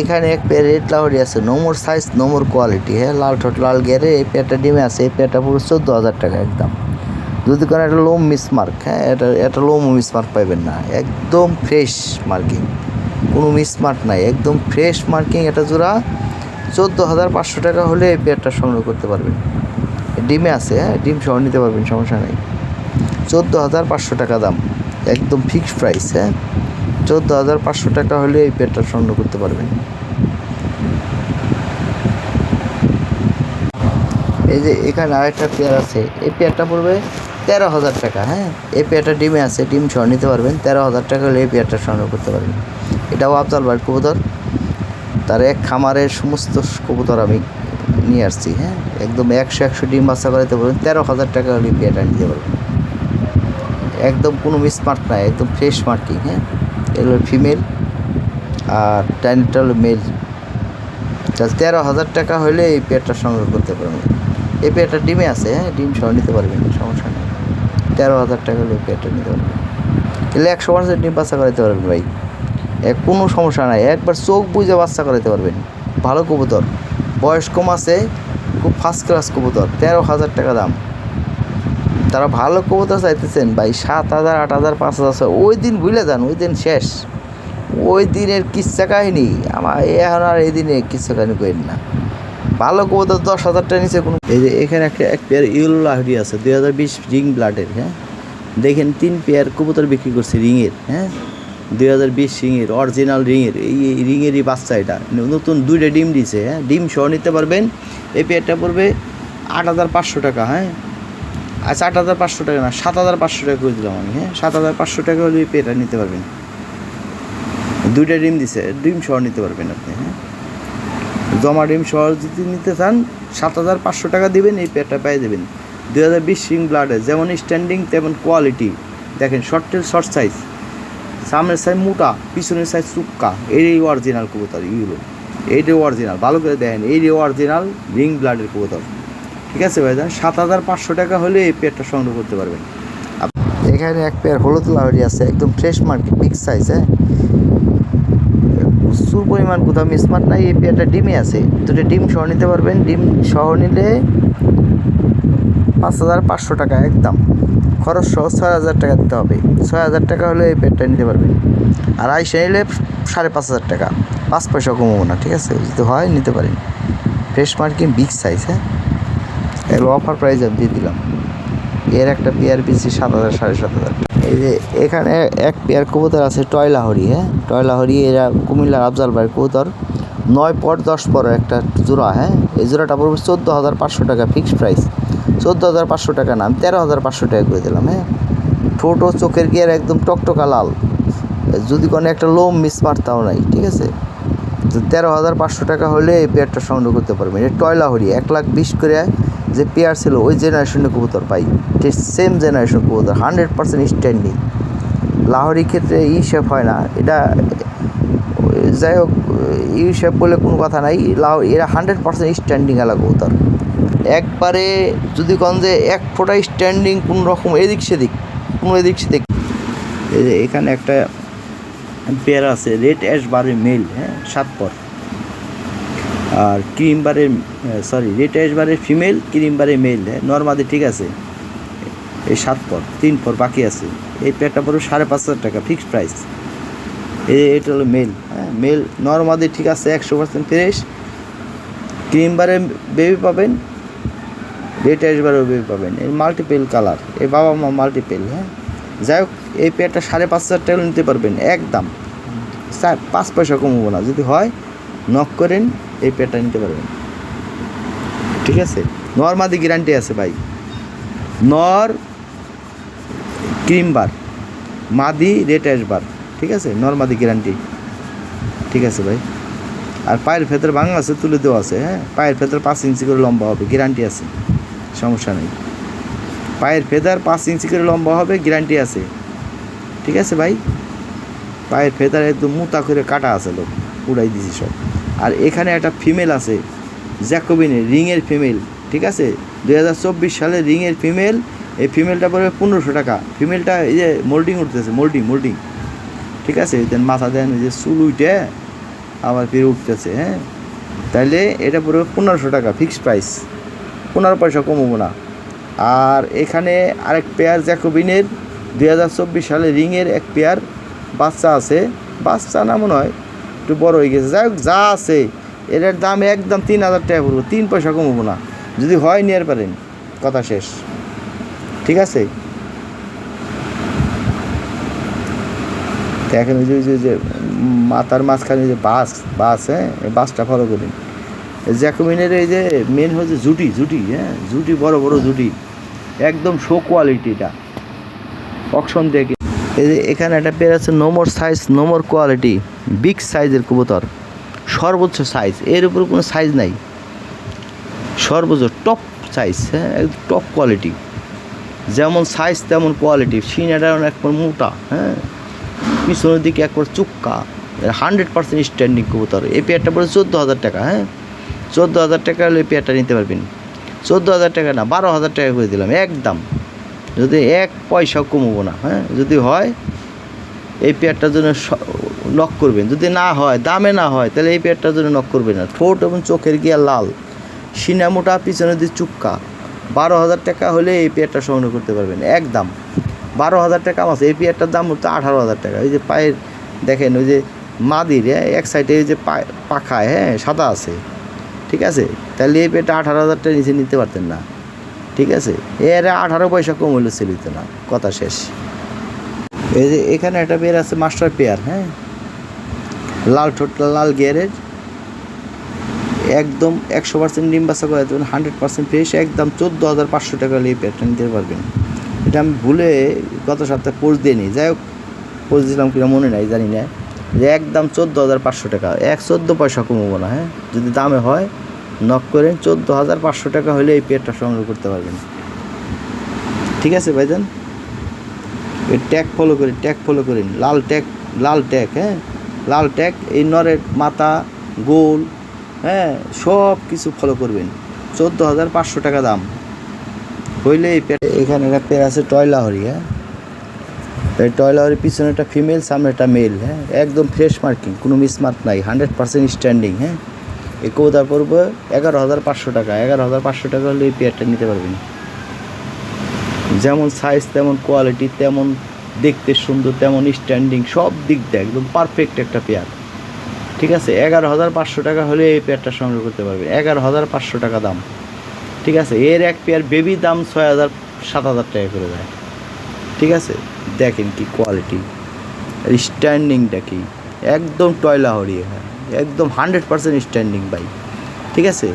এখানে এক pair red Lahiri আছে। নোমর সাইজ নোমর কোয়ালিটি হ্যাঁ লাল ঠোঁট, লাল গেরে এই পেয়ারটা ডিমে আছে। এই পেয়ারটা পুরো চোদ্দ হাজার টাকা একদম। যদি কোনো একটা লোম মিসমার্ক হ্যাঁ এটা এটা লোম মিসমার্ক পাইবেন না। একদম ফ্রেশ মার্কিং কোনো মিসমার্ক নাই। একদম ফ্রেশ মার্কিং এটা জোড়া চোদ্দ হাজার পাঁচশো টাকা হলে এই পেয়ারটা সংগ্রহ করতে পারবেন। ডিমে আছে হ্যাঁ ডিম সহ নিতে পারবেন, সমস্যা নেই। চোদ্দ হাজার পাঁচশো টাকা দাম। একদম ফিক্সড প্রাইস হ্যাঁ। চোদ্দ হাজার পাঁচশো টাকা হলে এই পেয়ারটা সংগ্রহ করতে পারবেন। এই যে এখানে আরেকটা পেয়ার আছে, এই পেয়ারটা পড়বে তেরো হাজার টাকা হ্যাঁ? এই পেয়ারটা ডিমে আছে, ডিম সহ নিতে পারবেন, তেরো হাজার টাকা হলে এই পেয়ারটা সংগ্রহ করতে পারবেন। এটাও আফজাল ভাইয়ের কবুতর, তার এক খামারের সমস্ত কবুতর আমি নিয়ে আসছি হ্যাঁ? একদম একশো একশো ডিম বাচ্চা করাতে পারবেন, তেরো হাজার টাকা হলে পেয়ারটা নিতে পারবেন। একদম কোনো মিসমার্ক নাই একদম ফ্রেশ মার্কিং হ্যাঁ? এগুলো ফিমেল আর টাইনটা হলো মেল তাহলে তেরো হাজার টাকা হলে এই পেয়ারটা সংগ্রহ করতে পারবেন এই পেয়ারটা ডিমে আছে হ্যাঁ ডিম সহ নিতে পারবেন সমস্যা নেই। তেরো হাজার টাকা হলে এই পেয়ারটা নিতে পারবেন তাহলে একশো পার্সেন্ট ডিম বাচ্চা করাতে পারবেন ভাই। কোনো সমস্যা নাই। একবার চোখ বুঝে বাচ্চা করাতে পারবেন। ভালো কবুতর। বয়স কম আছে, খুব ফার্স্ট ক্লাস কবুতর। তেরো হাজার টাকা দাম। তারা ভালো কবুতর চাইতেছেন, ভাই, সাত হাজার, আট হাজার, পাঁচ হাজার ওই দিন ভুলে যান, ওই দিন শেষ। ওই দিনের কিচ্ছা কাহিনী, আমার এখন আর এই দিনে কিচ্ছা কাহিনী করেন না। ভালো কবুতর দশ হাজার টাকা নিচে কোনো এই যে এখানে একটা এক পেয়ার ইউল লাহরি আছে, দুই হাজার বিশ রিং ব্লাডের হ্যাঁ? দেখেন, তিন পেয়ার কবুতর বিক্রি করছে রিংয়ের হ্যাঁ? দুই হাজার বিশ রিংয়ের অরিজিনাল রিংয়ের এই রিংয়েরই বাচ্চা এটা। নতুন দুইটা ডিম দিছে হ্যাঁ? ডিম সহ নিতে পারবেন। এই পেয়ারটা পড়বে আট হাজার পাঁচশো টাকা হ্যাঁ? আচ্ছা আট হাজার পাঁচশো টাকা না, সাত হাজার পাঁচশো টাকা করে দিলাম আমি হ্যাঁ? সাত হাজার পাঁচশো টাকা হলে পেয়ারটা নিতে পারবেন। দুইটা ডিম দিছে, ডিম সহ নিতে পারবেন আপনি হ্যাঁ? জমা ডিম সহ যদি নিতে চান, সাত হাজার পাঁচশো টাকা দিবেন, এই পেয়ারটা পেয়ে দেবেন দুই হাজার বিশ সিং ব্লাডে যেমন স্ট্যান্ডিং তেমন কোয়ালিটি দেখেন শর্ট টেল শর্ট সাইজ সামনের সাইজ মোটা, পিছনের সাইজ চুক্কা। এই অরিজিনাল কবুতর ইউরো এইটাই অরিজিনাল ভালো করে দেখেন এই অরিজিনাল রিং ব্লাডের কবুতর। ঠিক আছে ভাইজান? সাত হাজার পাঁচশো টাকা হলে এই পেয়ারটা সংগ্রহ করতে পারবেন। এখানে এক পেয়ার হলুদ লাহরি আছে, একদম ফ্রেশ মার্কেট বিগ সাইজ হ্যাঁ? প্রচুর পরিমাণ কোথাও মিসমার্ট নাই, এই পেয়ারটা ডিমে আছে। দুটো ডিম সহ নিতে পারবেন, ডিম সহ নিলে পাঁচ হাজার পাঁচশো টাকা একদম। খরচ সহ ছয় হাজার টাকা দিতে হবে। ছয় হাজার টাকা হলে এই পেয়ারটা নিতে পারবেন। আর আইসে নিলে সাড়ে পাঁচ হাজার টাকা। পাঁচ পয়সা কমাবো না, ঠিক আছে? যদি হয়, নিতে পারেন। ফ্রেশ মার্কিং বিগ সাইজ হ্যাঁ? এগুলো অফার প্রাইস আমি দিয়ে দিলাম। এর একটা পেয়ার পিসি সাত হাজার, সাড়ে সাত হাজার। এই যে এখানে এক পেয়ার কবুতর আছে টয়লাহরি হ্যাঁ? টয়লাহরি এরা কুমিল্লার আফজাল ভাইয়ের কবুতর। নয় পর দশ পর একটা জোড়া হ্যাঁ? এই জোড়াটা পড়বে চোদ্দ হাজার পাঁচশো টাকা ফিক্সড প্রাইস চোদ্দ হাজার পাঁচশো টাকা না, আমি তেরো হাজার পাঁচশো টাকা করে দিলাম হ্যাঁ? ঠোঁট চোখের গিয়ার একদম টকটকা লাল। যদি কোনো একটা লোম মিস মারতাও নাই, ঠিক আছে? তেরো হাজার পাঁচশো টাকা হলে এই পেয়ারটা সংগ্রহ করতে পারবেন। এটা টয়লা হরি, এক লাখ বিশ করে যে পেয়ার ছিল ওই জেনারেশনের কবুতর পাই। সেম জেনারেশন কবুতর হান্ড্রেড পার্সেন্ট স্ট্যান্ডিং লাহরি ক্ষেত্রে ই শেপ হয় না, এটা যাই হোক ইউ শেপ বলে কোনো কথা নাই। লাহ, এরা হান্ড্রেড পার্সেন্ট স্ট্যান্ডিং এলা কবুতর। একবারে যদি কন যে এক ফোঁটা স্ট্যান্ডিং কোনো রকম এদিক সেদিক, কোনো এদিক সেদিক। এখানে একটা পেয়ার আছে, রেড অ্যাশ বারের মেল হ্যাঁ সাত পর আর ক্রিম বারের সরি রেড অ্যাশ বারের ফিমেল, ক্রিম বারের মেল হ্যাঁ নর্মাদি ঠিক আছে। এই সাত পর তিন পর বাকি আছে। এই পেয়ারটা পড়বে সাড়ে পাঁচ হাজার টাকা ফিক্সড প্রাইস এটা হলো মেল হ্যাঁ মেল নর্মাদি ঠিক আছে, একশো পার্সেন্ট ফ্রেশ। ক্রিম বারের বেবি পাবেন, রেড অ্যাশ বারেও বেবি পাবেন। এই মাল্টিপেল কালার এই বাবা মা মাল্টিপেল হ্যাঁ। যাই হোক, এই পেয়ারটা সাড়ে পাঁচ হাজার টাকা নিতে পারবেন, একদম। স্যার, পাঁচ পয়সা কমবো না, যদি হয় নক করেন, এই পেয়ারটা নিতে পারবেন। ঠিক আছে? নর্মাদি গ্যারান্টি আছে ভাই। নর ক্রিম বার মাদি রেট বার ঠিক আছে? নর্মাদি গ্যারান্টি ঠিক আছে ভাই। আর পায়ের ভেতর ভাঙা আছে, তুলে দেওয়া আছে হ্যাঁ? পায়ের ভেতর পাঁচ ইঞ্চি করে লম্বা হবে গ্যারান্টি আছে। সমস্যা নেই। পায়ের ফেদার পাঁচ ইঞ্চি করে লম্বা হবে গ্যারান্টি আছে। ঠিক আছে ভাই? পায়ের ফেদার একদম মুতা করে কাটা আছে লোক, উড়াই দিছি সব। আর এখানে একটা ফিমেল আছে, জ্যাকোবিনের, রিংয়ের ফিমেল ঠিক আছে? দুই হাজার চব্বিশ সালে রিংয়ের ফিমেল এই ফিমেলটা পড়বে পনেরোশো টাকা। ফিমেলটা এই যে মোল্ডিং উঠতেছে মোল্ডিং মোল্ডিং ঠিক আছে? দেন মাথা দেন, ওই যে চুল উইটে, আবার ফিরে উঠতেছে হ্যাঁ? তাইলে এটা পড়বে পনেরোশো টাকা ফিক্সড প্রাইস পনেরো পয়সা কমবো না। আর এখানে আরেক পেয়ার জ্যাকোবিনের দুই হাজার চব্বিশ সালে রিংয়ের এক পেয়ার বাচ্চা আছে। বাচ্চা না মনে হয়, একটু বড় হয়ে গেছে। যাই হোক, যা আছে, এটার দাম একদম তিন হাজার টাকা পড়ব। তিন পয়সা কমবো না। যদি হয়, নিয়ে পারেন। কথা শেষ। ঠিক আছে? দেখেন ওই যে যে- মাথার মাঝখানে যে বাস বাস হ্যাঁ বাসটা ফলো করুন জ্যাকোমিনের এই যে মেন হচ্ছে জুটি জুটি হ্যাঁ জুটি, বড় বড় জুটি। একদম শো কোয়ালিটিটা অকশন যে এখানে একটা পেয়ার আছে no more size no more quality big সাইজের কবুতর, সর্বোচ্চ সাইজ এর উপর কোনো সাইজ নাই। সর্বোচ্চ টপ সাইজ হ্যাঁ টপ কোয়ালিটি যেমন সাইজ তেমন কোয়ালিটি সিনাটা একবার মোটা হ্যাঁ। পিছনের দিকে একবার চুক্কা হান্ড্রেড পার্সেন্ট স্ট্যান্ডিং কবুতর। এই পেয়ারটা পড়ে চোদ্দ হাজার টাকা হ্যাঁ। চোদ্দ হাজার টাকা হলে এই পেয়ারটা নিতে পারবেন। চোদ্দ হাজার টাকা না, বারো হাজার টাকা করে দিলাম, একদম। যদি এক পয়সা কমবো না হ্যাঁ? যদি হয়, এই পেয়ারটার জন্য নক করবেন। যদি না হয়, দামে না হয়, তাহলে এই পেয়ারটার জন্য নক করবেন না। ঠোঁট এবং চোখের গিয়া লাল, সিনা মোটা, পিছনে দিয়ে চুক্কা। বারো হাজার টাকা হলে এই পেয়ারটা সংগ্রহ করতে পারবেন, একদম। বারো হাজার টাকা আছে এই পেয়ারটার দাম হচ্ছে আঠারো হাজার টাকা। ওই যে পায়ের, দেখেন, ওই যে মাদির হ্যাঁ? এক সাইডে ওই যে পাখায় হ্যাঁ? সাদা আছে। ঠিক আছে? তাহলে এই পেয়ারটা আঠারো হাজার টাকা নিচে নিতে পারতেন না। ঠিক আছে? এর আঠারো পয়সা কম হলে সেলিত না। কথা শেষ। এই যে এখানে একটা পেয়ার আছে, মাস্টার পেয়ার হ্যাঁ? লাল ঠোঁট, লাল গিয়ারের একদম একশো পার্সেন্ট ডিম বাসা করে দেবেন, হান্ড্রেড পার্সেন্ট ফ্রেশ, একদম চোদ্দ হাজার পাঁচশো টাকা এই পেয়ারটা নিতে পারবেন। এটা আমি ভুলে গত সপ্তাহে পোজ দিয়ে নিই যাই হোক পোজ দিলাম কিনা মনে নাই, জানি না। যে একদম চোদ্দ হাজার পাঁচশো টাকা। এক চোদ্দ পয়সা কমবো না হ্যাঁ? যদি দামে হয় নক করেন চোদ্দ হাজার পাঁচশো টাকা হলে এই পেয়ারটা সংগ্রহ করতে পারবেন। ঠিক আছে ভাইজান? এই ট্যাগ ফলো করেন ট্যাগ ফলো করেন লাল ট্যাগ লাল ট্যাগ হ্যাঁ? লাল ট্যাগ এই নরের মাথা, গোল হ্যাঁ? সব কিছু ফলো করবেন। চোদ্দ হাজার পাঁচশো টাকা দাম। হইলে এই এখানে একটা পেয়ার আছে টয়লাহরি হ্যাঁ? এই টয়লাহরির পিছনে একটা ফিমেল সামনে একটা মেল হ্যাঁ? একদম ফ্রেশ মার্কিং কোনো মিসমার্ক নাই হান্ড্রেড পার্সেন্ট স্ট্যান্ডিং হ্যাঁ? এই কবুতার পড়বে এগারো হাজার পাঁচশো টাকা, এগারো হাজার পাঁচশো টাকা হলে এই পেয়ারটা নিতে পারবেন। যেমন সাইজ তেমন কোয়ালিটি তেমন দেখতে সুন্দর, তেমন স্ট্যান্ডিং সব দিক দিয়ে একদম পারফেক্ট একটা পেয়ার ঠিক আছে? এগারো হাজার পাঁচশো টাকা হলে এই পেয়ারটা সংগ্রহ করতে পারবে। এগারো হাজার পাঁচশো টাকা দাম। ঠিক আছে? এর এক পেয়ার বেবি দাম ছয় হাজার, সাত হাজার টাকা করে দেয়। ঠিক আছে? দেখেন কি কোয়ালিটি স্ট্যান্ডিংটা কি? একদম টয়লা হরিয়ে হ্যাঁ। একদম হান্ড্রেড পার্সেন্ট স্ট্যান্ডিং বাই ঠিক আছে?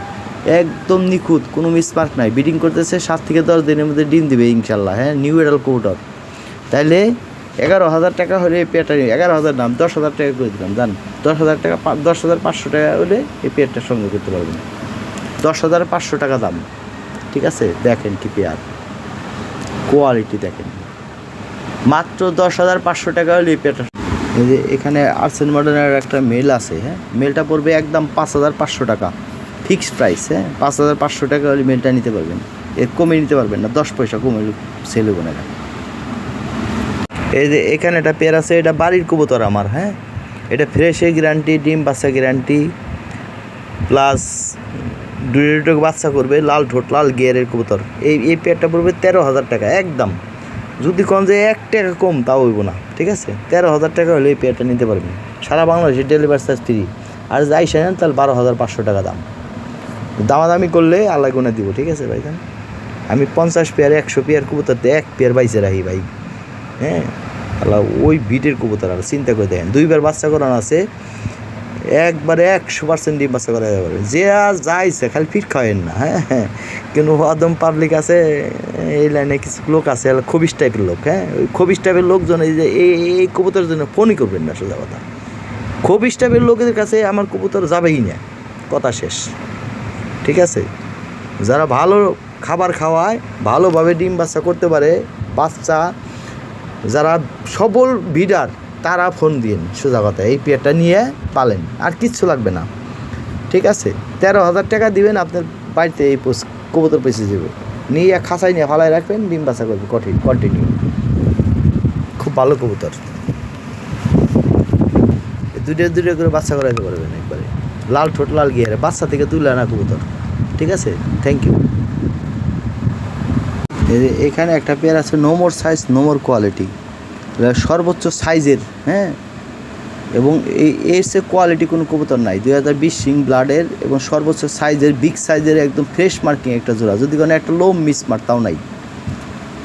একদম নিখুঁত, কোনো মিসমার্ক নাই। বিডিং করতেছে সাত থেকে দশ দিনের মধ্যে ডিম দিবে ইনশাল্লাহ হ্যাঁ? নিউ এডাল কৌটর তাইলে এগারো হাজার টাকা হলে এই পেয়ারটা এগারো হাজার দাম দশ হাজার টাকা করে দিলাম, জান? দশ হাজার টাকা দশ হাজার পাঁচশো টাকা হলে এই পেয়ারটা সংগ্রহ করতে পারবেন। দশ হাজার পাঁচশো টাকা দাম। ঠিক আছে? দেখেন কি পেয়ার কোয়ালিটি দেখেন। মাত্র দশ হাজার পাঁচশো টাকা হলে পেয়ারটা এই যে এখানে আর্সেন মডার্নের একটা মেল আছে হ্যাঁ? মেলটা পড়বে একদম পাঁচ হাজার পাঁচশো টাকা। ফিক্সড প্রাইস হ্যাঁ? পাঁচ হাজার পাঁচশো টাকা হলে মেলটা নিতে পারবেন। এর কমে নিতে পারবেন না, দশ পয়সা কমে সেল হবে না এই যে এখানে একটা পেয়ার আছে, এটা বাড়ির কবুতর আমার হ্যাঁ? এটা ফ্রেশে গ্যারান্টি ডিম বাচ্চা গ্যারান্টি প্লাস দুটো বাচ্চা করবে, লাল ঠোঁট, লাল গিয়ারের কবুতর। এই এই পেয়ারটা পড়বে তেরো হাজার টাকা, একদম। যদি কোন যে এক টাকা কম, তাও হইব না, ঠিক আছে? তেরো হাজার টাকা হলে এই পেয়ারটা নিতে পারবেন। সারা বাংলাদেশে ডেলিভারি চার্জ ফ্রি আর যাই সেন তাহলে বারো হাজার পাঁচশো টাকা দাম। দামাদামি করলে আল্লাহ গুণে দিব, ঠিক আছে ভাই আমি পঞ্চাশ পেয়ার একশো পেয়ার কবুতর দিয়ে এক পেয়ার বাইসে রাখি ভাই। হ্যাঁ? আল্লাহ ওই বিটের কবুতর আর চিন্তা করে দেখেন। দুইবার বাচ্চা করানো আছে একবারে একশো পার্সেন্ট ডিম বাচ্চা করা যাবে। যে আর যাইছে, খালি ফিট খাওয়েন না হ্যাঁ হ্যাঁ। কিন্তু আদম পাবলিক আছে, এই লাইনে কিছু লোক আছে খবিস টাইপের লোক হ্যাঁ। ওই খবিস টাইপের লোকজন এই যে, এই এই কবুতরের জন্য ফোনই করবেন না সোজা কথা। খবিস টাইপের লোকের কাছে আমার কবুতর যাবেই না, কথা শেষ। ঠিক আছে? যারা ভালো খাবার খাওয়ায়, ভালোভাবে ডিম বাচ্চা করতে পারে, বাচ্চা, যারা সবল বিডার তারা ফোন দিন সোজা কথা, এই পেয়ারটা নিয়ে পালেন, আর কিচ্ছু লাগবে না। ঠিক আছে, তেরো হাজার টাকা দিবেন, আপনার বাড়িতে এই পোস- কবুতর পয়সা যাবে। নিয়ে খাঁচাই নিয়ে ফালাই রাখবেন, ডিম বাচ্চা করবে কঠিন কন্টিনিউ খুব ভালো কবুতর। দুটো দুটো করে বাচ্চা করাইতে পারবেন একবারে। লাল ঠোঁট, লাল গিয়ারে, বাচ্চা থেকে তুলে আনা কবুতর। ঠিক আছে থ্যাংক ইউ এখানে একটা পেয়ার আছে নোমোর সাইজ নোমোর কোয়ালিটি সর্বোচ্চ সাইজের হ্যাঁ? এবং এই এর সে কোয়ালিটি কোনো কবুতর নাই। দুই হাজার বিশ সিং ব্লাডের এবং সর্বোচ্চ সাইজের বিগ সাইজের একদম ফ্রেশ মার্কিং একটা জোড়া। যদি কোনো একটা লো মিস মার তাও নাই।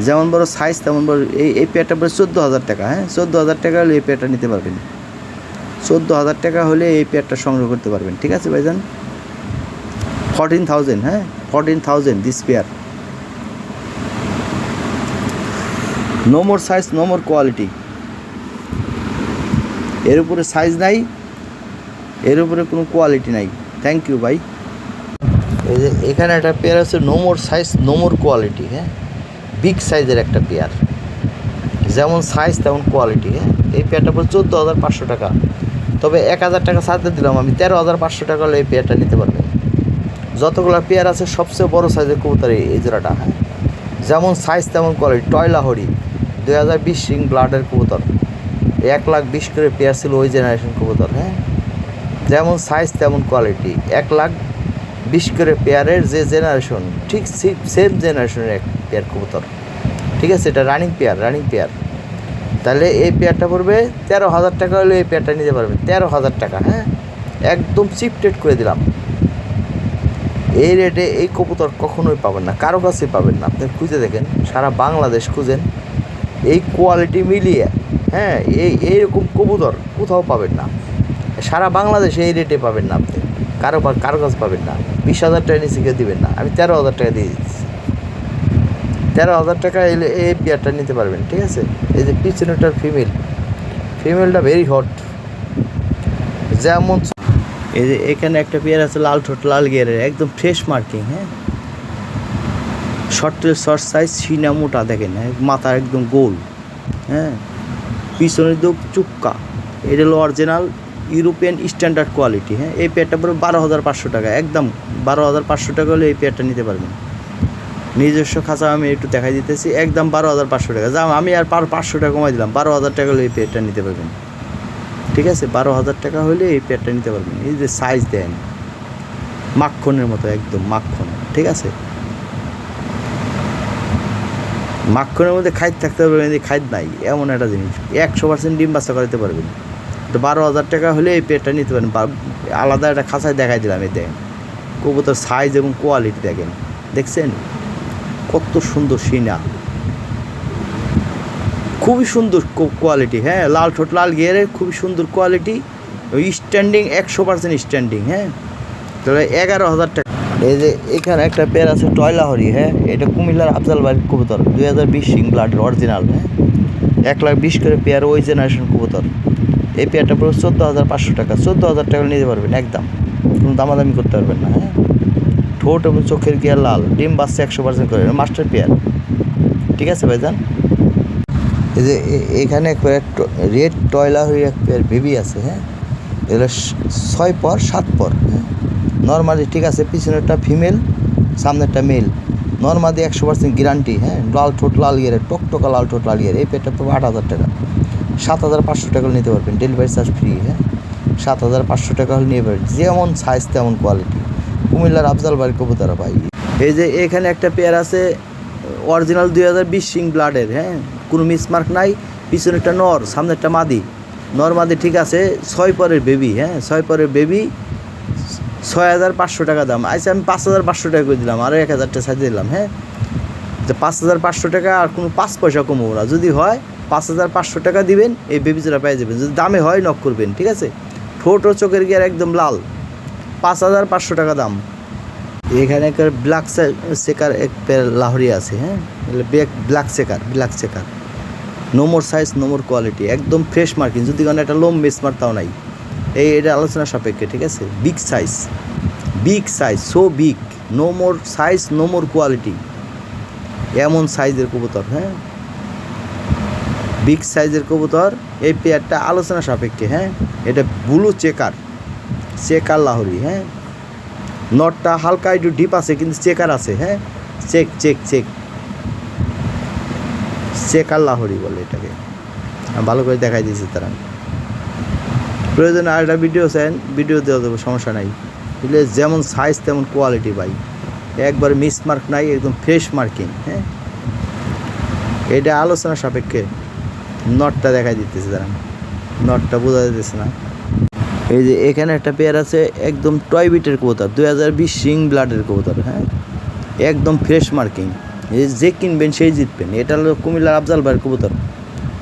যেমন বড় সাইজ তেমন বড়, এই এই পেয়ারটা পড়ে চোদ্দ হাজার টাকা হ্যাঁ? চোদ্দ হাজার টাকা হলে এই পেয়ারটা নিতে পারবেন। চোদ্দ হাজার টাকা হলে এই পেয়ারটা সংগ্রহ করতে পারবেন। ঠিক আছে ভাইজান? ফরটিন থাউজেন্ড হ্যাঁ? Fourteen thousand this pair no more size no more quality এর উপরে সাইজ নাই, এর উপরে কোনো কোয়ালিটি নাই। থ্যাংক ইউ ভাই এই যে এখানে একটা পেয়ার আছে no more size no more quality হ্যাঁ? বিগ সাইজের একটা পেয়ার যেমন সাইজ তেমন কোয়ালিটি হ্যাঁ? এই পেয়ারটা পড়ে চোদ্দ হাজার পাঁচশো টাকা। তবে এক হাজার টাকা ছাড়তে দিলাম আমি, তেরো হাজার পাঁচশো টাকা হলে এই পেয়ারটা নিতে পারবেন যতগুলো পেয়ার আছে, সবচেয়ে বড় সাইজের কবুতর এই জোড়াটা হ্যাঁ? যেমন সাইজ তেমন কোয়ালিটি টয়লা দুই হাজার বিশ সিং ব্লাডের কবুতর। এক লাখ বিশ করে পেয়ার ছিল ওই জেনারেশন কবুতর হ্যাঁ? যেমন সাইজ তেমন কোয়ালিটি এক লাখ বিশ করে পেয়ারের যে জেনারেশন ঠিক সেম জেনারেশনের এক পেয়ার কবুতর। ঠিক আছে, এটা রানিং পেয়ার রানিং পেয়ার তাহলে এই পেয়ারটা পড়বে তেরো হাজার টাকা হলে এই পেয়ারটা নিতে পারবে, তেরো হাজার টাকা হ্যাঁ? একদম চিপ করে দিলাম। এই রেটে এই কবুতর কখনোই পাবেন না, কারও কাছেই পাবেন না। আপনি খুঁজে দেখেন, সারা বাংলাদেশ খুঁজেন। এই কোয়ালিটি মিলিয়ে হ্যাঁ এই, এইরকম কবুতর কোথাও পাবেন না। সারা বাংলাদেশে এই রেটে পাবেন না আপনি। কারও কারও কাজ পাবেন না। বিশ হাজার টাকা নিচে কেউ দিবেন না। আমি তেরো হাজার টাকা দিয়ে দিচ্ছি। তেরো হাজার টাকা এলে এই পেয়ারটা নিতে পারবেন, ঠিক আছে? এই যে পিছনেটার ফিমেল ফিমেলটা ভেরি হট যেমন এই যে এখানে একটা পেয়ার আছে লাল ঠোঁট, লাল গিয়ারের একদম ফ্রেশ মার্কিং হ্যাঁ? শর্টের শর্ট সাইজ সিনা মোটা দেখেন হ্যাঁ মাথা একদম গোল হ্যাঁ পিছনের দিক চুক্কা, এটা হলো অরিজিনাল ইউরোপিয়ান স্ট্যান্ডার্ড কোয়ালিটি হ্যাঁ এই পেয়ারটা পড়ে বারো হাজার পাঁচশো টাকা, একদম বারো হাজার পাঁচশো টাকা হলে এই পেয়ারটা নিতে পারবেন। নিজস্ব খাঁচা আমি একটু দেখাই দিতেছি, একদম বারো হাজার পাঁচশো টাকা, যা আমি আর পার পাঁচশো টাকা কমাই দিলাম, বারো হাজার টাকা হলে এই পেয়ারটা নিতে পারবেন। ঠিক আছে, বারো হাজার টাকা হলে এই পেয়ারটা নিতে পারবেন, এই যে সাইজ দেন, মাখনের মতো একদম মাখন, ঠিক আছে? মাখনের মধ্যে খাইদ থাকতে পারবেন এই খাইদ নাই, এমন একটা জিনিস। একশো পার্সেন্ট ডিম বাচ্চা করাতে পারবেন। তো বারো হাজার টাকা হলে এই পেটটা নিতে পারেন। আলাদা একটা খাঁচায় দেখাই দিলাম এতে কবুতর সাইজ এবং কোয়ালিটি দেখেন। দেখছেন? কত সুন্দর সিনা। খুবই সুন্দর কোয়ালিটি হ্যাঁ লাল ঠোঁট, লাল গিয়ারের খুবই সুন্দর কোয়ালিটি স্ট্যান্ডিং একশো পার্সেন্ট স্ট্যান্ডিং হ্যাঁ। তাহলে এগারো হাজার টাকা এই যে এখানে একটা পেয়ার আছে টয়লাহরি হ্যাঁ? এটা কুমিল্লার আফজাল বাড়ির কবুতর, দুই হাজার বিশ সিং ব্লাডের অরিজিনাল হ্যাঁ? এক লাখ বিশ করে পেয়ার ওই জেনারেশন কবুতর। এই পেয়ারটা পুরো চোদ্দ হাজার পাঁচশো টাকা। চোদ্দ হাজার টাকা নিতে পারবেন একদম। কোনো দামাদামি করতে পারবেন না হ্যাঁ? ঠোঁট এবং চোখের গিয়ার লাল, ডিম বাচ্চা একশো পার্সেন্ট করে মাস্টার পেয়ার। ঠিক আছে ভাইজান? এই যে এখানে রেড টয়লা হয়ে এক পেয়ার বেবি আছে হ্যাঁ? এগুলো ছয় পর, সাত পর হ্যাঁ? নর্মালি ঠিক আছে, পিছনেরটা ফিমেল সামনেরটা মেল নর্মালি একশো পার্সেন্ট গ্যারান্টি হ্যাঁ? লাল ঠোঁট, লাল ইয়ের, টকটকা লাল ঠোঁট, লাল ইয়ের। এই পেটটা তো আট হাজার টাকা। সাত হাজার পাঁচশো টাকা নিতে পারবেন। ডেলিভারি চার্জ ফ্রি হ্যাঁ? সাত হাজার পাঁচশো টাকা হলে নিয়ে পারবেন। যেমন সাইজ তেমন কোয়ালিটি কুমিল্লার আফজাল বাড়ির কবুতরা, ভাই। এই যে এখানে একটা পেয়ার আছে অরিজিনাল দুই হাজার বিশ সিং ব্লাডের হ্যাঁ? কোনো মিসমার্ক নাই। পিছনেরটা নর, সামনেরটা মাদি। নর মাদি ঠিক আছে, ছয় পরের বেবি হ্যাঁ? ছয় পরের বেবি ছয় হাজার পাঁচশো টাকা দাম। আচ্ছা আমি পাঁচ হাজার পাঁচশো টাকা করে দিলাম আরও এক হাজার টাকা সাজিয়ে দিলাম হ্যাঁ? তো পাঁচ হাজার পাঁচশো টাকা আর কোনো পাঁচ পয়সা কমবো না। যদি হয়, পাঁচ হাজার পাঁচশো টাকা দিবেন, এই বেবি জোড়া পেয়ে যাবেন। যদি দামে হয় নক করবেন, ঠিক আছে? ও চোখের গিয়ার একদম লাল। পাঁচ হাজার পাঁচশো টাকা দাম। এখানে একটা ব্ল্যাক সেকার এক লাহরি আছে হ্যাঁ? Black checker black checker no more size no more quality একদম ফ্রেশ মার্কিং যদি কোনো একটা লোম মিসমার তাও নাই। এই এটা আলোচনা সাপেক্ষে, ঠিক আছে? Big size big size so big no more size no more quality এমন সাইজের কবুতর হ্যাঁ? বিগ সাইজের কবুতর, এই পেয়ারটা আলোচনা সাপেক্ষে হ্যাঁ? এটা ব্লু চেকার চেকার লাহরি হ্যাঁ? নটটা হালকা একটু ডিপ আছে, কিন্তু চেকার আছে হ্যাঁ? Check check check checker Lahiri বলে এটাকে। ভালো করে দেখাই দিয়েছি তারা। প্রয়োজনে আর একটা ভিডিও চান ভিডিও দেওয়া দেবো সমস্যা নাই। বুঝলে? যেমন সাইজ তেমন কোয়ালিটি ভাই। একবার মিস মার্ক নাই, একদম ফ্রেশ মার্কিং হ্যাঁ? এটা আলোচনা সাপেক্ষে নটটা দেখা দিতেছে, দাঁড়ান। নটটা বোঝা যেতেছে না। এই যে এখানে একটা পেয়ার আছে, একদম টয়বিটের কবুতর, দুই হাজার বিশ সিং ব্লাডের কবুতর হ্যাঁ? একদম ফ্রেশ মার্কিং যে কিনবেন, সেই জিতবেন। এটা হলো কুমিল্লার আফজাল ভাইয়ের কবুতর,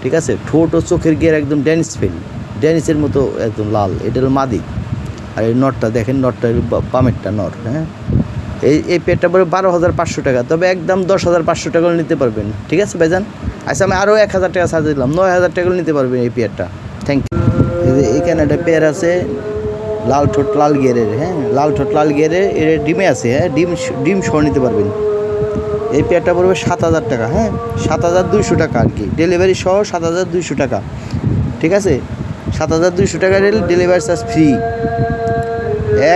ঠিক আছে? ঠোঁট ও চোখের গিয়ার একদম ড্যান্স ফেল ড্যানিসের মতো একদম লাল। এটা হলো মাদি। আর এই নটটা, দেখেন নটটা বামেরটা নট হ্যাঁ? এই এই পেয়ারটা পড়ে বারো হাজার পাঁচশো টাকা। তবে একদম দশ হাজার পাঁচশো টাকা নিতে পারবেন। ঠিক আছে ভাইজান? আচ্ছা আমি আরও এক হাজার টাকা সাজা দিলাম। নয় হাজার টাকা নিতে পারবেন এই পেয়ারটা। থ্যাংক ইউ এখানে একটা পেয়ার আছে, লাল ঠোঁট, লাল গিয়ারের হ্যাঁ? লাল ঠোঁট, লাল গিয়ারের এর ডিমে আছে হ্যাঁ? ডিম ডিম সহ নিতে পারবেন। এই পেয়ারটা পড়বে সাত হাজার টাকা হ্যাঁ? সাত হাজার দুইশো টাকা আর কি। ডেলিভারি সহ সাত হাজার দুইশো টাকা। ঠিক আছে? সাত হাজার দুইশো টাকা ডেলিভারি চার্জ ফ্রি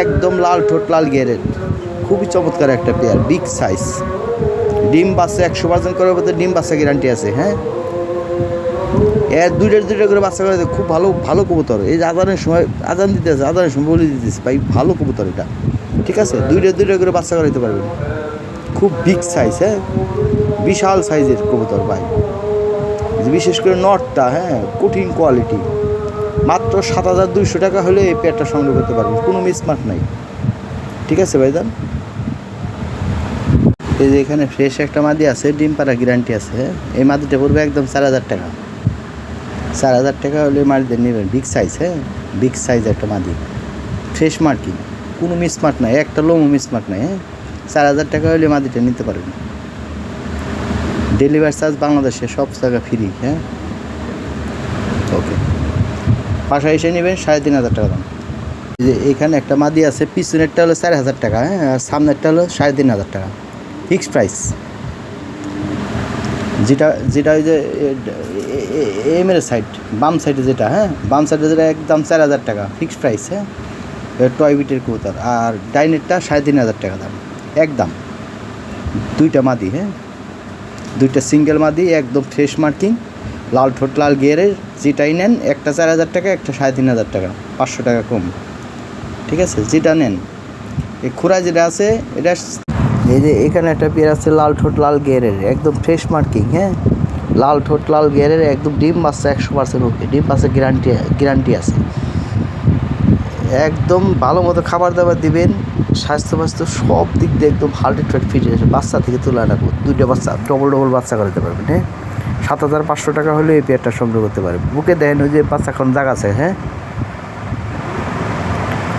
একদম লাল ঠোঁট, লাল গিয়ারের খুবই চমৎকার একটা পেয়ার বিগ সাইজ ডিম বাচ্চা একশো পার্সেন্ট করার মধ্যে ডিম বাচ্চা গ্যারান্টি আছে হ্যাঁ? এর দুইটা দুইটা করে বাচ্চা করে খুব ভালো ভালো কবুতর। এই যে আদানের সময় আদান দিতে আছে আদানের সময় বলে দিতেছে, ভাই, ভালো কবুতর এটা। ঠিক আছে? দুইটা দুইটা করে বাচ্চা করাইতে পারবেন। খুব বিগ সাইজ হ্যাঁ? বিশাল সাইজের কবুতর, ভাই। বিশেষ করে নটটা হ্যাঁ? কঠিন কোয়ালিটি মাত্র সাত হাজার দুইশো টাকা হলে এই পেয়ারটা সংগ্রহ করতে পারবেন। কোনো মিসমার্ক নাই। ঠিক আছে ভাইজান? এই যে এখানে ফ্রেশ একটা মাদি আছে, ডিম পাড়া গ্যারান্টি আছে? এই মাদিটা পড়বে একদম চার হাজার টাকা। চার হাজার টাকা হলে মাদিটা নেবেন। বিগ সাইজ হ্যাঁ? বিগ সাইজ একটা মাদি। ফ্রেশ মার্কিং কোনো মিসমার্ক নাই। একটা লোমও মিসমার্ক নাই হ্যাঁ? চার হাজার টাকা হলে মাদিটা নিতে পারবেন। ডেলিভারি চার্জ বাংলাদেশে সব জায়গা ফ্রি হ্যাঁ? ওকে বাসায় এসে নেবেন সাড়ে তিন হাজার টাকা দাম। যে এখানে একটা মাদি আছে, পিছনেরটা হলো চার হাজার টাকা হ্যাঁ? আর সামনেরটা হলো সাড়ে তিন হাজার টাকা। Fixed price. যেটা যেটা ওই যে এমের সাইড বাম সাইডে যেটা হ্যাঁ? বাম সাইডে যেটা একদম চার হাজার টাকা, ফিক্সড প্রাইস হ্যাঁ? টয় বিটের কবুতর। আর ডাইনেরটা সাড়ে তিন হাজার টাকা দাম। একদম। দুইটা মাদি হ্যাঁ? দুইটা সিঙ্গেল মাদি, একদম ফ্রেশ মার্কিং লাল ঠোঁট লাল গিয়ারের যেটাই নেন, একটা চার হাজার টাকা, একটা সাড়ে তিন হাজার টাকা, পাঁচশো টাকা কম। ঠিক আছে? যেটা নেন। এই খুরা যেটা আছে, এটা এই যে এখানে একটা পেয়ার আছে লাল ঠোঁট লাল গিয়ারের, একদম ফ্রেশ মার্কিং হ্যাঁ? লাল ঠোঁট লাল গিয়ারের একদম ডিম বাচ্চা একশো পার্সেন্ট ওকে ডিম বাচ্চা গ্যারান্টি গ্যারান্টি আছে। একদম ভালো মতো খাবার দাবার দিবেন স্বাস্থ্য বাস্থ্য সব দিক দিয়ে একদম হান্ড্রেড ফেট ফিট আছে বাচ্চা থেকে তুলে রাখব দুইটা বাচ্চা ডবল ডবল বাচ্চা করতে পারবেন হ্যাঁ? সাত হাজার পাঁচশো টাকা হলে এই পেয়ারটা সংগ্রহ করতে পারবেন বুকে দেখেন ওই যে বাচ্চা এখন জায়গা আছে হ্যাঁ?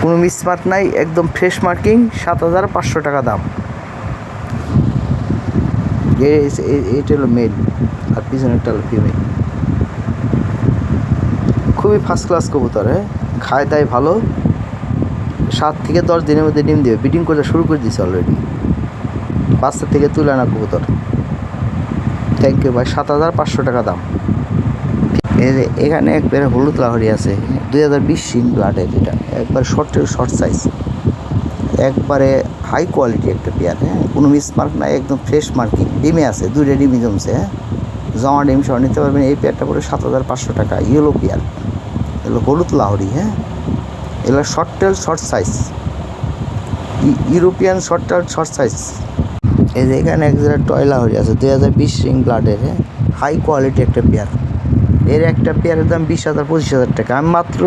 কোনো মিসমার্ক নাই, একদম ফ্রেশ মার্কিং সাত হাজার পাঁচশো টাকা দাম। এটা হলো মেল আর পিছনেরটা হলো ফিমেল খুবই ফার্স্ট ক্লাস কবুতর হ্যাঁ? খায় দায় ভালো। সাত থেকে দশ দিনের মধ্যে ডিম দেবে। ব্রিডিং করতে শুরু করে দিয়েছে অলরেডি বাচ্চা থেকে তুলে আনা কবুতর। থ্যাংক ইউ ভাই। সাত হাজার পাঁচশো টাকা দাম। এখানে এক পেয়ার হলুদ লাহরি আছে। দুই হাজার বিশ সিন ব্লাডের এটা। একবার শর্ট শর্ট সাইজ একবারে হাই কোয়ালিটি একটা পেয়ার হ্যাঁ? কোনো মিসমার্ক নাই, একদম ফ্রেশ মার্কিং ডিমে আছে, দুইটা ডিমই জমছে হ্যাঁ? জমা ডিম সহ নিতে পারবেন। এই পেয়ারটা পড়ে সাত হাজার পাঁচশো টাকা। Yellow pair. এগুলো হলুদ লাহরি হ্যাঁ? এগুলো short tail short size European short tail short size এই যে এখানে এক জায়গায় টয়লা লাহরি আছে, দুই হাজার বিশ রিং ব্লাডের হাই কোয়ালিটি একটা পেয়ার এর একটা পেয়ারের দাম বিশ হাজার পঁচিশ হাজার টাকা। আমি মাত্র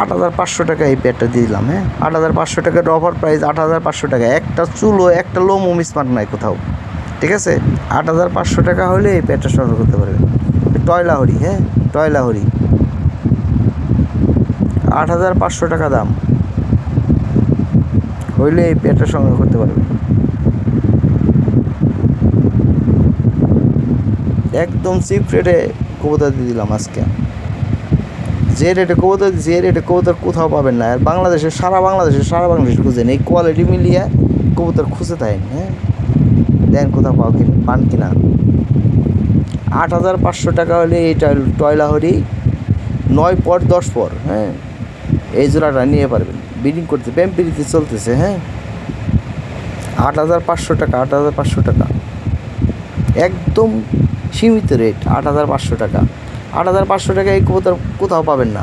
আট হাজার পাঁচশো টাকা এই পেয়ারটা দিয়ে দিলাম হ্যাঁ? আট হাজার পাঁচশো টাকার অফার প্রাইস আট হাজার পাঁচশো টাকা। একটা চুলো একটা লোমো মিসমার্ক নাই কোথাও। ঠিক আছে? আট হাজার পাঁচশো টাকা হলে এই পেয়ারটা সংগ্রহ করতে পারবেন। টয়লাহরি হ্যাঁ? টয়লা হরি আট হাজার পাঁচশো টাকা দাম। হইলে এই পেয়ারটা সংগ্রহ করতে পারবেন। একদম চিপ রেটে কবুতর দিয়ে দিলাম আজকে। যে রেটে কবুতর, যে রেটে কবুতর কোথাও পাবেন না। আর বাংলাদেশের সারা বাংলাদেশে, সারা বাংলাদেশ খুঁজেন এই কোয়ালিটি মিলিয়ে কবুতর খুঁজে থাকেন হ্যাঁ? দেন কোথাও পাও কিনা পান কিনা আট হাজার পাঁচশো টাকা হলে এইটা টয়লাহরি, নয় পর, দশ পর হ্যাঁ? এই জোড়াটা নিয়ে পারবেন। বিডিং করতে প্যাম্পিরিতে চলতেছে হ্যাঁ? আট হাজার পাঁচশো টাকা, আট হাজার পাঁচশো টাকা। একদম সীমিত রেট, আট হাজার পাঁচশো টাকা। আট হাজার পাঁচশো টাকা এই কবুতর কোথাও পাবেন না।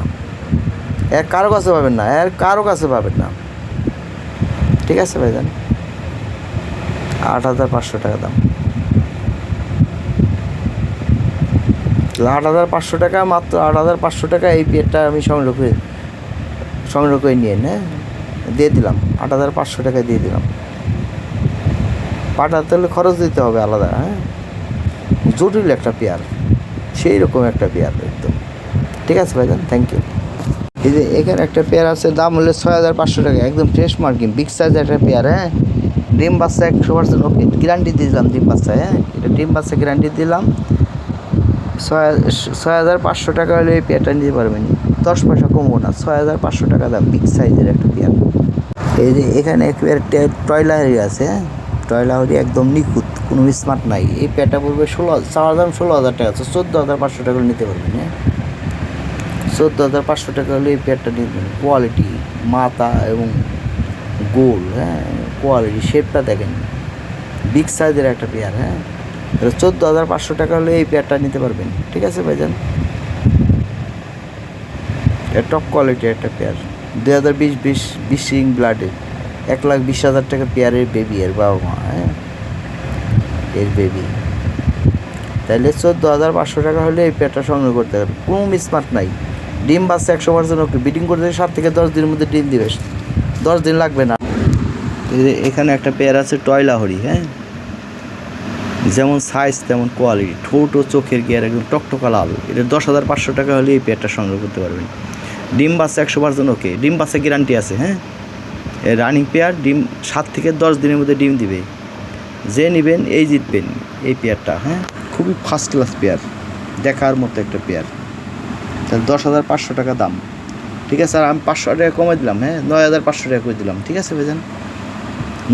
এর কারও কাছে পাবেন না, এর কারও কাছে পাবেন না। ঠিক আছে ভাইজান? আট হাজার পাঁচশো টাকা দাম। আট হাজার পাঁচশো টাকা মাত্র আট হাজার পাঁচশো টাকা এই পেয়ারটা আমি সংগ্রহ করে সংগ্রহ করে নিয়ে হ্যাঁ? দিয়ে দিলাম, আট হাজার পাঁচশো টাকা দিয়ে দিলাম। পাঠাতে হলে খরচ দিতে হবে আলাদা হ্যাঁ? জটিল একটা পেয়ার। সেই রকম একটা পেয়ার একদম ঠিক আছে ভাইজান? থ্যাংক ইউ এই যে এখানে একটা পেয়ার আছে, দাম হলে ছয় হাজার পাঁচশো টাকা। একদম ফ্রেশ মার্কিং বিগ সাইজ একটা পেয়ার হ্যাঁ? ডিম বাচ্চা একশো পার্সেন্ট ওকে গ্যারান্টি দিলাম ডিম বাচ্চা হ্যাঁ? এটা ডিম বাচ্চা গ্যারান্টি দিলাম। ছয় ছয় হাজার পাঁচশো টাকা হলে এই পেয়ারটা নিতে পারবেন। দশ পয়সা কমবো না ছয় হাজার পাঁচশো টাকা দাম বিগ সাইজের একটা পেয়ার। এই যে এখানে এক পেয়ার টয়লাহারি আছে হ্যাঁ? টয়লাহারি একদম নিখুঁত, কোনো স্মার্ট নাই। এই পেয়ারটা পড়বে ষোলো চার হাজার, ষোলো হাজার টাকা আছে, চোদ্দ হাজার পাঁচশো টাকা নিতে পারবেন হ্যাঁ? চোদ্দ হাজার পাঁচশো টাকা হলে এই পেয়ারটা নিবেন। কোয়ালিটি মাথা এবং গোল হ্যাঁ? কোয়ালিটি শেপটা দেখেন। বিগ সাইজের একটা পেয়ার হ্যাঁ? চোদ্দ হাজার পাঁচশো টাকা হলে এই পেয়ারটা নিতে পারবেন, ঠিক আছে ভাইজান? টপ কোয়ালিটির একটা পেয়ার। দু হাজার বিশ বিশ বিশ ইং ব্লাডের এক লাখ বিশ হাজার টাকা পেয়ারের বেবি এর বাবা মা হ্যাঁ? এর বেবি তাহলে চোদ্দ হাজার পাঁচশো টাকা হলে এই পেয়ারটা সংগ্রহ করতে পারবে কোনো মিসমার্ট নাই। ডিম বাচ্চা একশো পার্সেন্ট ওকে। বিডিং করতে সাত থেকে দশ দিনের মধ্যে ডিম দিবে। দশ দিন লাগবে না। এখানে একটা পেয়ার আছে টয়লাহরি হ্যাঁ? যেমন সাইজ তেমন কোয়ালিটি ঠোঁট ও চোখের গিয়ার একদম টকটকা লাল। এটা দশ হাজার পাঁচশো টাকা হলে এই পেয়ারটা সংগ্রহ করতে পারবেন। ডিম বাচ্চা একশো পার্সেন্ট ওকে। ডিম বাচ্চা গ্যারান্টি আছে হ্যাঁ? রানিং পেয়ার ডিম সাত থেকে দশ দিনের মধ্যে ডিম দিবে। যে নেবেন, এই জিতবেন এই পেয়ারটা হ্যাঁ? খুবই ফার্স্ট ক্লাস পেয়ার দেখার মতো একটা পেয়ার তাহলে দশ হাজার পাঁচশো টাকা দাম। ঠিক আছে, আর আমি পাঁচশো টাকা কমে দিলাম হ্যাঁ? নয় হাজার পাঁচশো টাকা করে দিলাম, ঠিক আছে ভাইজান?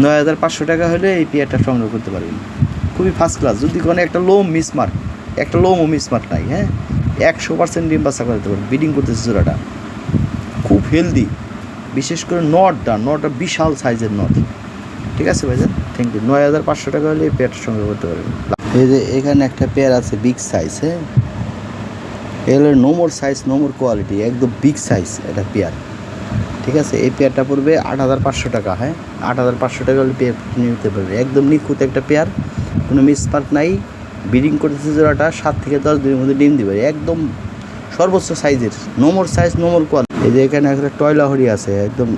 নয় হাজার পাঁচশো টাকা হলে এই পেয়ারটা সংগ্রহ করতে পারবেন। খুবই ফার্স্ট ক্লাস যদি কোনো একটা লোম মিসমার্ক একটা লোমও মিসমার্ক নাই হ্যাঁ? একশো পার্সেন্ট ডিম বাচ্চা করতে পারবেন বিডিং করতেছে জোড়াটা। খুব হেলদি বিশেষ করে নটটা নটটা বিশাল সাইজের নট। ঠিক আছে ভাইজান? থ্যাংক ইউ নয় হাজার পাঁচশো টাকা হলে পেয়ারটা সংগ্রহ করতে পারবেন। এই যে এখানে একটা পেয়ার আছে বিগ সাইজ হ্যাঁ? এগুলো no more size no more quality একদম বিগ সাইজ এটা পেয়ার। ঠিক আছে? এই পেয়ারটা পড়বে আট হাজার পাঁচশো টাকা হ্যাঁ? আট হাজার পাঁচশো টাকা হলে পেয়ার নিতে পারবে। একদম নিখুঁত একটা পেয়ার, কোনো মিসমার্ক নাই। ব্রিডিং করতেছে জোড়াটা সাত থেকে দশ দিনের মধ্যে ডিম দিবে। একদম সর্বোচ্চ সাইজের নোমর সাইজ নোমর কোয়ালিটি এই যে এখানে একটা টয়লাহরি আছে, একদম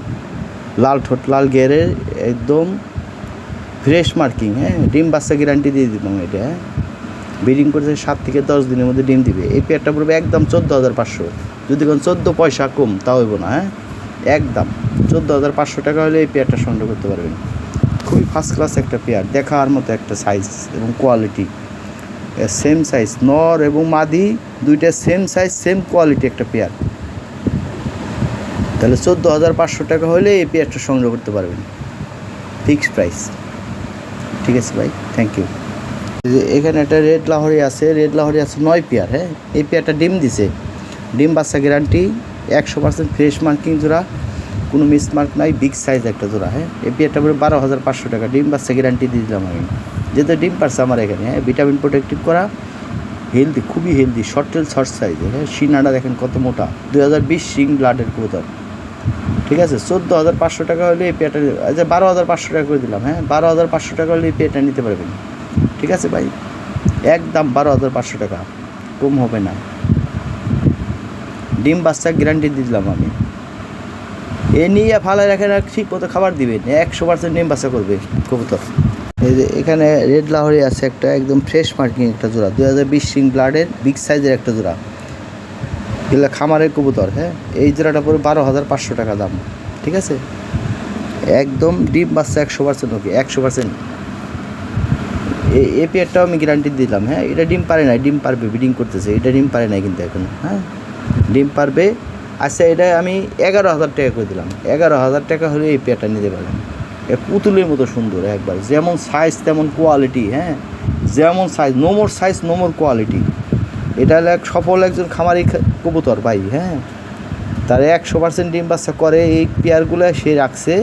লাল ঠোঁট, লাল গেরের একদম ফ্রেশ মার্কিং হ্যাঁ? ডিম বাচ্চা গ্যারান্টি দিয়ে দিলাম এটা হ্যাঁ? ব্রিডিং করতে সাত থেকে দশ দিনের মধ্যে ডিম দিবে। এই পেয়ারটা পড়বে একদম চোদ্দ হাজার পাঁচশো। যদি কোন চোদ্দ পয়সা কম, তাও হইব না হ্যাঁ? একদম। চোদ্দ হাজার পাঁচশো টাকা হলে এই পেয়ারটা সংগ্রহ করতে পারবেন। খুবই ফার্স্ট ক্লাস একটা পেয়ার দেখার মতো একটা সাইজ এবং কোয়ালিটি সেম সাইজ নর এবং মাদি, দুইটা সেম সাইজ সেম কোয়ালিটি একটা পেয়ার তাহলে চোদ্দ হাজার পাঁচশো টাকা হলে এই পেয়ারটা সংগ্রহ করতে পারবেন। Fixed price. ঠিক আছে ভাই থ্যাংক ইউ এখানে একটা রেড লাহরি আছে, রেড লাহরি আছে নয় পেয়ার হ্যাঁ? এই পেয়ারটা ডিম দিছে। ডিম বাচ্চা গ্যারান্টি একশো পার্সেন্ট ফ্রেশ মার্কিং জোড়া, কোনো মিসমার্ক নাই বিগ সাইজ একটা জোড়া হ্যাঁ? এই পেয়ারটা পড়ে বারো হাজার পাঁচশো টাকা, ডিম বাচ্চা গ্যারান্টি দিয়ে দিলাম আমি। যেহেতু ডিম পারছে আমার এখানে হ্যাঁ? ভিটামিন প্রোটেক্টিভ করা হেলদি খুবই হেলদি শর্ট টেল শর্ট সাইজের হ্যাঁ? সিনাটা দেখেন কত মোটা দু হাজার বিশ সিং ব্লাডের কবুতর। ঠিক আছে? চোদ্দ হাজার পাঁচশো টাকা হলে এই পেয়ারটা আচ্ছা বারো হাজার পাঁচশো টাকা করে দিলাম হ্যাঁ? বারো হাজার পাঁচশো টাকা হলে এই পেয়ারটা নিতে পারবেন। ঠিক আছে ভাই? একদম বারো হাজার পাঁচশো টাকা। কম হবে না। ডিম বাচ্চা গ্যারান্টি দিলাম আমি। এ নিয়ে ফালাই রাখেন আর ঠিক মতো খাবার দিবেন একশো পার্সেন্ট ডিম বাচ্চা করবে কবুতর। এই যে এখানে রেড লাহরি আছে একটা, একদম ফ্রেশ মার্কিং একটা জোড়া। দু হাজার বিশ সিং ব্লাডের বিগ সাইজের একটা জোড়া। এগুলো খামারের কবুতর হ্যাঁ? এই জোড়াটা পড়ে বারো হাজার পাঁচশো টাকা দাম, ঠিক আছে? একদম ডিম বাচ্চা একশো পার্সেন্ট ওকে, একশো পার্সেন্ট এই এই পেয়ারটাও আমি গ্যারান্টি দিলাম হ্যাঁ? এটা ডিম পারে না ডিম পারবে ব্রিডিং করতেছে। এটা ডিম পারে না কিন্তু এখন হ্যাঁ? ডিম পারবে আচ্ছা এটা আমি এগারো হাজার টাকা করে দিলাম। এগারো হাজার টাকা হলে এই পেয়ারটা নিতে পারেন এ পুতুলের মতো সুন্দর একবার, যেমন সাইজ তেমন কোয়ালিটি হ্যাঁ? যেমন size no more size no more quality এটা হলো এক সফল একজন খামারি কবুতর ভাই হ্যাঁ। তার একশো পার্সেন্ট ডিম বাচ্চা করে, এই পেয়ারগুলো সে রাখছে।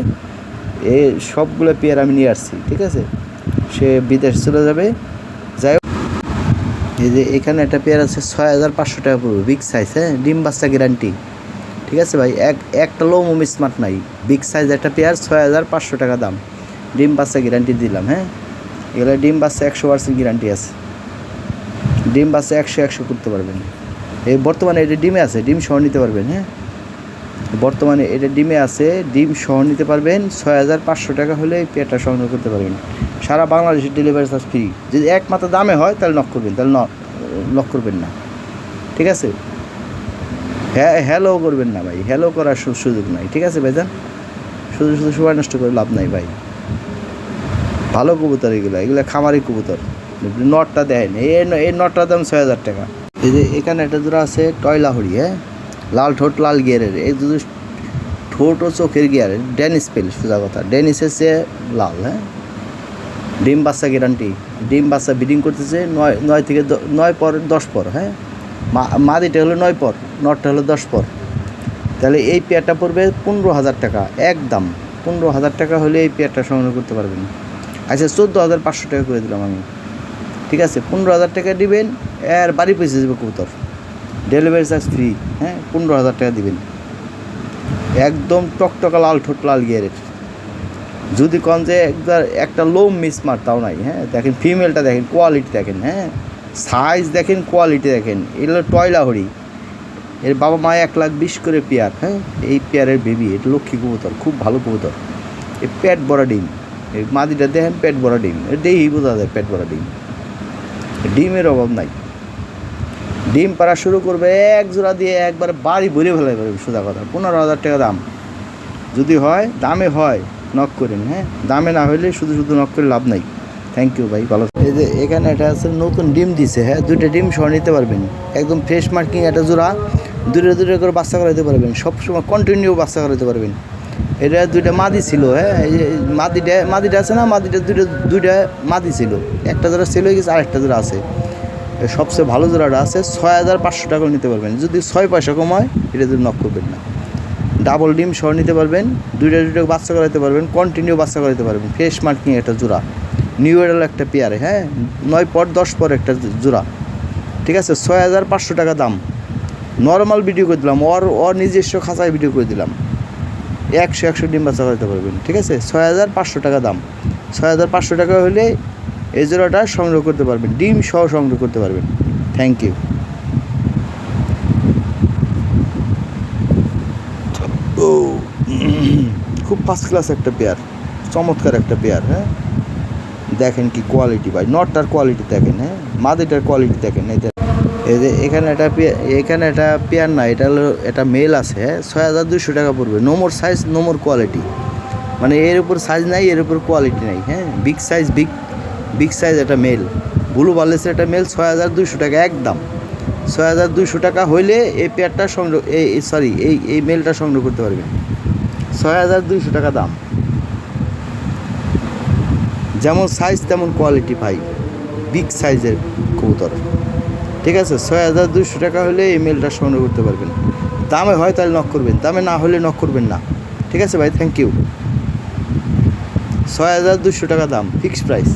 এ সবগুলো পেয়ার আমি নিয়ে আসছি, ঠিক আছে? সে বিদেশ চলে যাবে। যাই হোক, এই যে এখানে একটা পেয়ার আছে ছয় হাজার পাঁচশো টাকা পড়বে বিগ সাইজ হ্যাঁ? ডিম বাচ্চা গ্যারান্টি ঠিক আছে ভাই? এক, একটা লো মুমি স্মার্ট নাই। বিগ সাইজ একটা পেয়ার, ছয় হাজার পাঁচশো টাকা দাম। ডিম বাচ্চা গ্যারান্টি দিলাম হ্যাঁ? এগুলো ডিম বাচ্চা একশো পার্সেন্ট গ্যারান্টি আছে। ডিম বাচ্চা একশো একশো করতে পারবেন। এই বর্তমানে এটা ডিমে আছে, ডিম সহ নিতে পারবেন হ্যাঁ? বর্তমানে এটা ডিমে আছে, ডিম সহ নিতে পারবেন ছয় হাজার পাঁচশো টাকা হলে পেয়ারটা সংগ্রহ করতে পারবেন। সারা বাংলাদেশের ডেলিভারি চার্জ ফ্রি যদি একমাত্র দামে হয়, তাহলে নক করবেন, তাহলে লক করবেন না। ঠিক আছে? হ্যাঁ হ্যালো করবেন না ভাই হ্যালো করার সুযোগ নাই, ঠিক আছে ভাইজান? শুধু শুধু সময় নষ্ট করে লাভ নাই ভাই। ভালো কবুতর এগুলো এগুলো খামারি কবুতর। নটটা দেন এই এই নটটার দাম ছয় হাজার টাকা। এই যে এখানে একটা জোড়া আছে টয়লা হরি হ্যাঁ? লাল ঠোঁট, লাল গিয়ারের এই দুটো ঠোঁট ও চোখের গিয়ারের ডেনিস পেল সোজা কথা। ডেনিসের চেয়ে লাল হ্যাঁ? ডিম বাচ্চা গ্যারান্টি ডিম বাচ্চা ব্রিডিং করতেছে নয় নয় থেকে নয় পর, দশ পর হ্যাঁ? মাদিটা হলো নয় পর, নটটা হলো দশ পর। তাহলে এই পেয়ারটা পড়বে পনেরো হাজার টাকা, একদম। পনেরো হাজার টাকা হলে এই পেয়ারটা সংগ্রহ করতে পারবেন। আচ্ছা চোদ্দ হাজার পাঁচশো টাকা করে দিলাম আমি। ঠিক আছে, পনেরো হাজার টাকা দিবেন, আর বাড়ি পয়সা দেবে কবুতর। ডেলিভারি চার্জ ফ্রি হ্যাঁ পনেরো হাজার টাকা দিবেন। একদম টকটকা লাল, ঠোঁট লাল গিয়ারের। যদি কন যে একবার একটা লো মিস মার, তাও নাই হ্যাঁ দেখেন ফিমেলটা দেখেন কোয়ালিটি দেখেন হ্যাঁ সাইজ দেখেন কোয়ালিটি দেখেন, এগুলো টয়লা হরি। এর বাবা মা এক লাখ বিশ করে পেয়ার হ্যাঁ এই পেয়ারের বেবি এটা লক্ষ্মী কবুতর, খুব ভালো কবুতর। এই পেট বড়া ডিম এই মাদিটা দেখেন, পেট বড়া ডিম, এর দেখেই বোঝা যায় পেট বড়া ডিম। ডিমের অভাব নাই। ডিম পাড়া শুরু করবে, এক জোড়া দিয়ে একবার বাড়ি ভরে ফেলে পারবে সোজা কথা। পনেরো হাজার টাকা দাম। যদি হয়, দামে হয় নক করেন হ্যাঁ? দামে না হলে শুধু শুধু নক করে লাভ নাই। থ্যাংক ইউ ভাই, ভালো এই যে এখানে এটা আছে, নতুন ডিম দিছে হ্যাঁ? দুইটা ডিম সহ নিতে পারবেন। একদম ফ্রেশ মার্কিং একটা জোড়া। দূরে দূরে করে বাচ্চা করাইতে পারবেন। সবসময় কন্টিনিউ বাচ্চা করাইতে পারবেন। এটা দুইটা মাদি ছিল হ্যাঁ? এই যে মাদিটা মাদিটা আছে না? মাদিটা দুইটা দুইটা মাদি ছিল। একটা জোড়া ছিল হয়ে গেছে, আরেকটা জোড়া আছে। সবচেয়ে ভালো জোড়াটা আছে, ছয় হাজার পাঁচশো টাকা নিতে পারবেন। যদি ছয় পয়সা কম হয় এটা যদি নক করবেন না। ডাবল ডিম সহ নিতে পারবেন, দুইটা দুইটা বাচ্চা করাতে পারবেন কন্টিনিউ বাচ্চা করাতে পারবেন। ফ্রেশ মার্কিং একটা জোড়া। নিউ এডাল একটা পেয়ারে হ্যাঁ? নয় পর, দশ পর একটা জোড়া। ঠিক আছে? ছয় হাজার পাঁচশো টাকা দাম। নর্মাল ভিডিও করে দিলাম, ওর ওর নিজস্ব খাঁচায় ভিডিও করে দিলাম। একশো একশো ডিম বাচ্চা করাতে পারবেন, ঠিক আছে? ছয় হাজার পাঁচশো টাকা দাম। ছয় হাজার পাঁচশো টাকা হলে এই জোড়াটা সংগ্রহ করতে পারবেন, ডিম সহ সংগ্রহ করতে পারবেন। থ্যাংক ইউ ও, খুব ফার্স্ট ক্লাস একটা পেয়ার চমৎকার একটা পেয়ার হ্যাঁ? দেখেন কি কোয়ালিটি ভাই, নটটার কোয়ালিটি দেখেন হ্যাঁ? মাদিটার কোয়ালিটি দেখেন যে এই এখানে পেয়ার এখানে একটা পেয়ার না, এটা হলো এটা মেল আছে, ছয় হাজার দুশো টাকা পড়বে। নোমোর সাইজ নোমোর কোয়ালিটি মানে এর উপর সাইজ নাই, এর উপর কোয়ালিটি নাই হ্যাঁ? Big size big big size একটা মেল। ব্লু বার্লেসের একটা মেল ছয় হাজার দুশো টাকা একদম। ছয় হাজার দুশো টাকা হইলে এই পেয়ারটা সংগ্রহ, এই সরি এই এই মেলটা সংগ্রহ করতে পারবেন ছয় হাজার দুইশো টাকা দাম। যেমন সাইজ তেমন কোয়ালিটি ভাই। বিগ সাইজের কবুতর। ঠিক আছে? ছয় হাজার দুশো টাকা হলে এই মেলটা সংগ্রহ করতে পারবেন। দামে হয় তাহলে নক করবেন, দামে না হলে নক করবেন না। ঠিক আছে ভাই? থ্যাংক ইউ ছয় হাজার দুশো টাকা দাম ফিক্সড প্রাইস